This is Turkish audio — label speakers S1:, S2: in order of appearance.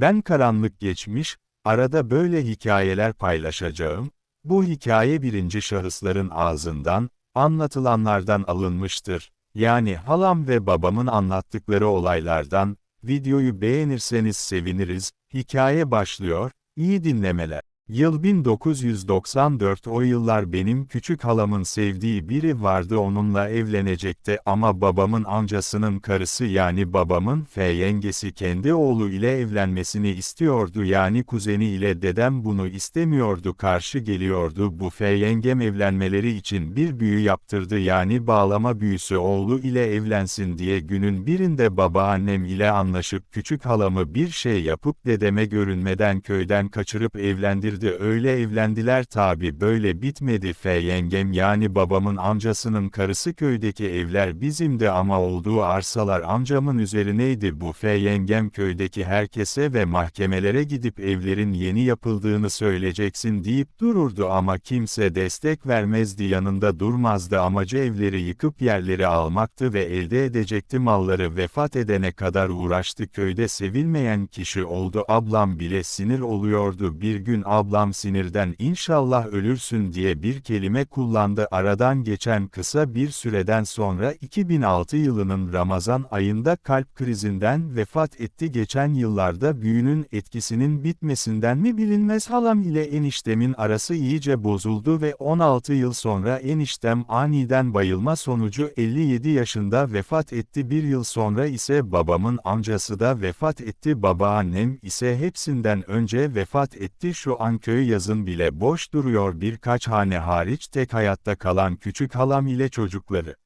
S1: Ben karanlık geçmiş, arada böyle hikayeler paylaşacağım. Bu hikaye birinci şahısların ağzından, anlatılanlardan alınmıştır. Yani halam ve babamın anlattıkları olaylardan, videoyu beğenirseniz seviniriz, hikaye başlıyor, iyi dinlemeler. Yıl 1994 o yıllar benim küçük halamın sevdiği biri vardı onunla evlenecekti. Ama babamın amcasının karısı yani babamın F yengesi kendi oğlu ile evlenmesini istiyordu. Yani kuzeni ile dedem bunu istemiyordu karşı geliyordu. Bu F yengem evlenmeleri için bir büyü yaptırdı yani bağlama büyüsü oğlu ile evlensin diye. Günün birinde babaannem ile anlaşıp küçük halamı bir şey yapıp dedeme görünmeden köyden kaçırıp evlendirdi öyle evlendiler tabi böyle bitmedi F yengem. Yani babamın amcasının karısı köydeki evler bizimdi ama olduğu arsalar amcamın üzerineydi. Bu F yengem köydeki herkese ve mahkemelere gidip evlerin yeni yapıldığını söyleyeceksin deyip dururdu ama kimse destek vermezdi. Yanında durmazdı. Amacı evleri yıkıp yerleri almaktı ve elde edecekti malları. Vefat edene kadar uğraştı. Köyde sevilmeyen kişi oldu. Ablam bile sinir oluyordu. Bir gün ablam sinirden inşallah ölürsün diye bir kelime kullandı. Aradan geçen kısa bir süreden sonra 2006 yılının Ramazan ayında kalp krizinden vefat etti. Geçen yıllarda büyünün etkisinin bitmesinden mi bilinmez? Halam ile eniştemin arası iyice bozuldu ve 16 yıl sonra eniştem aniden bayılma sonucu 57 yaşında vefat etti. Bir yıl sonra ise babamın amcası da vefat etti. Babaannem ise hepsinden önce vefat etti. Şu an köy yazın bile boş duruyor birkaç hane hariç tek hayatta kalan küçük halam ile çocukları.